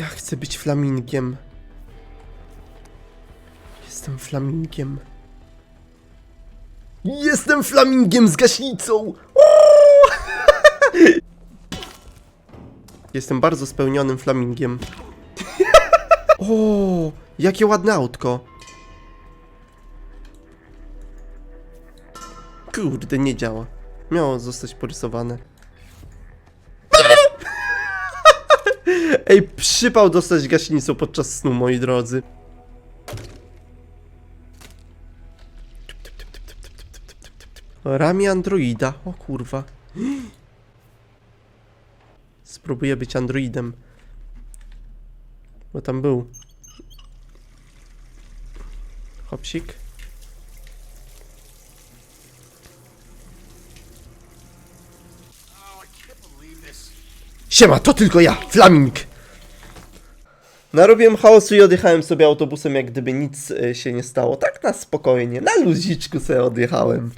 Ja chcę być flamingiem. Jestem flamingiem. Jestem flamingiem z gaśnicą! Jestem bardzo spełnionym flamingiem. o, jakie ładne autko. Kurde, nie działa. Miało zostać porysowane. Ej, przypał dostać gaśnicą podczas snu, moi drodzy. Rami androida. O kurwa. Spróbuję być androidem. Bo tam był. Hopsik. Siema, to tylko ja, Flaming! Narobiłem chaosu i odjechałem sobie autobusem, jak gdyby nic e, się nie stało. Tak na spokojnie, na luziczku sobie odjechałem.